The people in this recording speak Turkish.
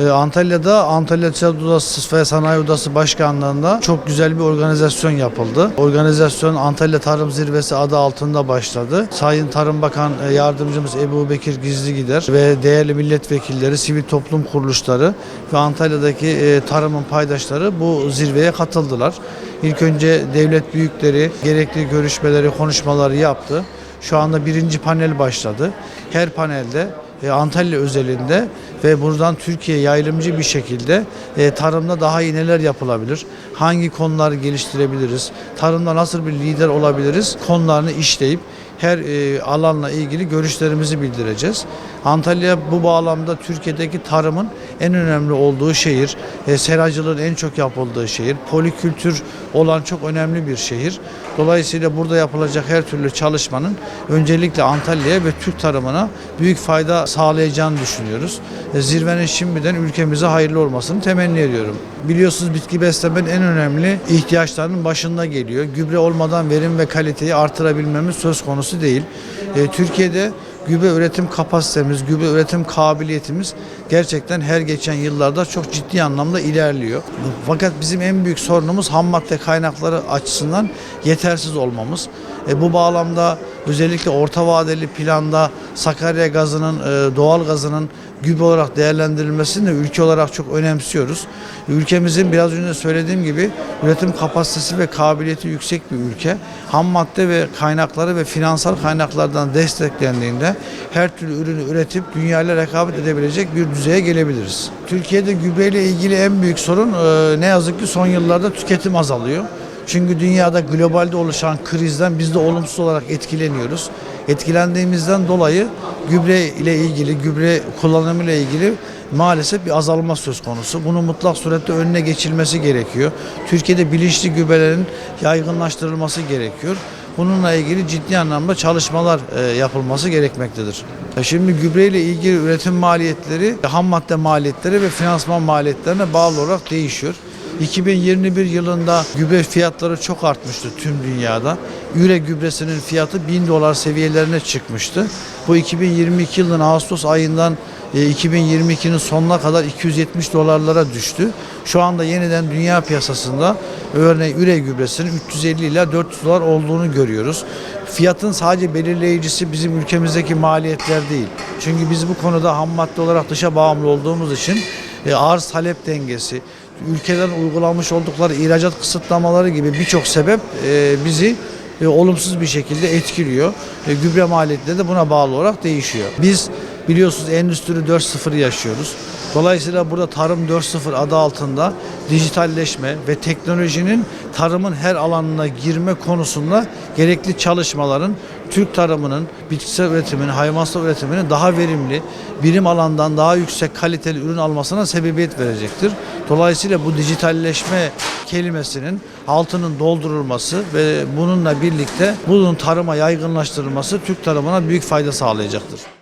Ee, Antalya'da Antalya Ticaret Odası ve Sanayi Odası Başkanlığı'nda çok güzel bir organizasyon yapıldı. Organizasyon Antalya Tarım Zirvesi adı altında başladı. Sayın Tarım Bakan e, Yardımcımız Ebu Bekir Gizli Gider ve değerli milletvekilleri, sivil toplum kuruluşları ve Antalya'daki e, tarımın paydaşları bu zirveye katıldılar. İlk önce devlet büyükleri gerekli görüşmeleri, konuşmaları yaptı. Şu anda birinci panel başladı. Her panelde e, Antalya özelinde ve buradan Türkiye yayılımcı bir şekilde e, tarımda daha iyi neler yapılabilir, hangi konuları geliştirebiliriz, tarımda nasıl bir lider olabiliriz konularını işleyip her e, alanla ilgili görüşlerimizi bildireceğiz. Antalya bu bağlamda Türkiye'deki tarımın en önemli olduğu şehir, e, seracılığın en çok yapıldığı şehir, polikültür olan çok önemli bir şehir. Dolayısıyla burada yapılacak her türlü çalışmanın öncelikle Antalya'ya ve Türk tarımına büyük fayda sağlayacağını düşünüyoruz. E, Zirvenin şimdiden ülkemize hayırlı olmasını temenni ediyorum. Biliyorsunuz bitki beslemenin en önemli ihtiyaçlarının başında geliyor. Gübre olmadan verim ve kaliteyi artırabilmemiz söz konusu değil. E, Türkiye'de gübre üretim kapasitemiz, gübre üretim kabiliyetimiz gerçekten her geçen yıllarda çok ciddi anlamda ilerliyor. Fakat bizim en büyük sorunumuz ham madde kaynakları açısından yetersiz olmamız. E, bu bağlamda özellikle orta vadeli planda Sakarya gazının, e, doğal gazının gübre olarak değerlendirilmesini de ülke olarak çok önemsiyoruz. Ülkemizin biraz önce söylediğim gibi üretim kapasitesi ve kabiliyeti yüksek bir ülke. Ham madde ve kaynakları ve finansal kaynaklardan desteklendiğinde her türlü ürünü üretip dünyayla rekabet edebilecek bir düzeye gelebiliriz. Türkiye'de gübreyle ilgili en büyük sorun e, ne yazık ki son yıllarda tüketim azalıyor. Çünkü dünyada globalde oluşan krizden biz de olumsuz olarak etkileniyoruz. Etkilendiğimizden dolayı gübre ile ilgili, gübre kullanımı ile ilgili maalesef bir azalma söz konusu. Bunun mutlak surette önüne geçilmesi gerekiyor. Türkiye'de bilinçli gübrelerin yaygınlaştırılması gerekiyor. Bununla ilgili ciddi anlamda çalışmalar e, yapılması gerekmektedir. E, Şimdi gübre ile ilgili üretim maliyetleri, ham madde maliyetleri ve finansman maliyetlerine bağlı olarak değişiyor. 2021 yılında gübre fiyatları çok artmıştı tüm dünyada. Üre gübresinin fiyatı 1000 dolar seviyelerine çıkmıştı. Bu 2022 yılının Ağustos ayından e, 2022'nin sonuna kadar 270 dolarlara düştü. Şu anda yeniden dünya piyasasında örneğin üre gübresinin 350 ila 400 dolar olduğunu görüyoruz. Fiyatın sadece belirleyicisi bizim ülkemizdeki maliyetler değil. Çünkü biz bu konuda ham madde olarak dışa bağımlı olduğumuz için e, arz talep dengesi, ülkelerin uygulamış oldukları ihracat kısıtlamaları gibi birçok sebep e, bizi e, olumsuz bir şekilde etkiliyor. E, gübre maliyetleri de buna bağlı olarak değişiyor. Biz biliyorsunuz Endüstri 4.0 yaşıyoruz. Dolayısıyla burada Tarım 4.0 adı altında dijitalleşme ve teknolojinin tarımın her alanına girme konusunda gerekli çalışmaların Türk tarımının bitkisel üretiminin, hayvansal üretiminin daha verimli, birim alandan daha yüksek kaliteli ürün almasına sebebiyet verecektir. Dolayısıyla bu dijitalleşme kelimesinin altının doldurulması ve bununla birlikte bunun tarıma yaygınlaştırılması Türk tarımına büyük fayda sağlayacaktır.